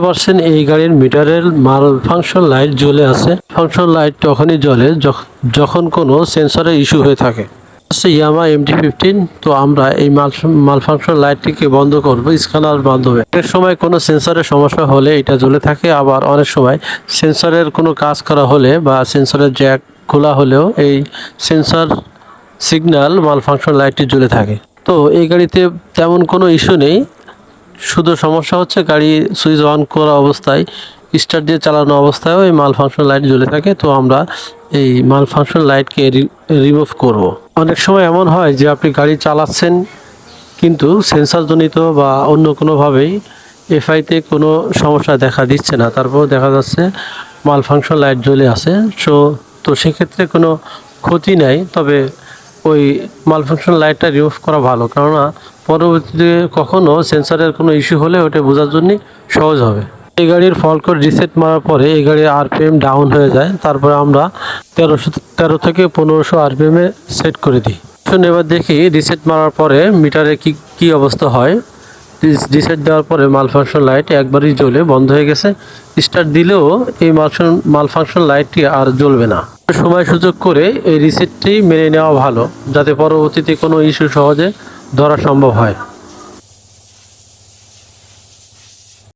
পাচ্ছেন এই গাড়ির মিটারের মাল ফাংশন লাইট জ্বলে আছে। ফাংশন লাইট তখনই জ্বলে যখ- যখন কোনো সেন্সরের ইস্যু হয়ে থাকে। হচ্ছে ইয়ামা এমটি ফিফটিন তো আমরা এই মাল মাল ফাংশন লাইটটিকে বন্ধ করব স্ক্যানার মাধ্যমে। অনেক সময় কোনো সেন্সরের সমস্যা হলে এটা জ্বলে থাকে, আবার অনেক সময় সেন্সরের কোনো কাজ করা হলে বা সেন্সরের জ্যাক খোলা হলেও এই সেন্সর সিগন্যাল মাল ফাংশন লাইটটি জ্বলে থাকে। তো এই গাড়িতে তেমন কোনো ইস্যু নেই। শুধু সমস্যা হচ্ছে গাড়ি সুইচ অন করা অবস্থায়, স্টার্ট দিয়ে চালানো অবস্থায়ও এই মাল ফাংশন লাইট জ্বলে থাকে, তো আমরা এই মাল ফাংশন লাইটকে রিমুভ করব। অনেক সময় এমন হয় যে আপনি গাড়ি চালাচ্ছেন কিন্তু সেন্সারজনিত বা অন্য কোনোভাবেই এফআইতে কোনো সমস্যা দেখা দিচ্ছে না তারপর দেখা যাচ্ছে মাল ফাংশন লাইট জ্বলে আছে সো তো সেক্ষেত্রে কোনো ক্ষতি নাই, তবে ওই মাল ফাংশন লাইটটা রিমুভ করা ভালো, কেননা পরবর্তীতে কখনও সেন্সারের কোনো ইস্যু হলে ওটা বোঝার জন্য সহজ হবে। এই গাড়ির ফল কোড রিসেট মারার পরে এই গাড়ির আরপিএম ডাউন হয়ে যায়। তারপরে আমরা তেরোশো, তেরো থেকে পনেরোশো আরপিএমে সেট করে দিই। শুনে এবার দেখি রিসেট মারার পরে মিটারে কি কি অবস্থা হয়। রিসেট দেওয়ার পরে মাল ফাংশন লাইট একবারই জ্বলে, বন্ধ হয়ে গেছে। স্টার্ট দিলেও এই মালফাংশন মাল ফাংশন লাইটটি আর জ্বলবে না। সময় সুযোগ করে এই রিসেটটি মেনে নেওয়া ভালো, যাতে পরবর্তীতে কোনো ইস্যু সহজে ধরা সম্ভব হয়।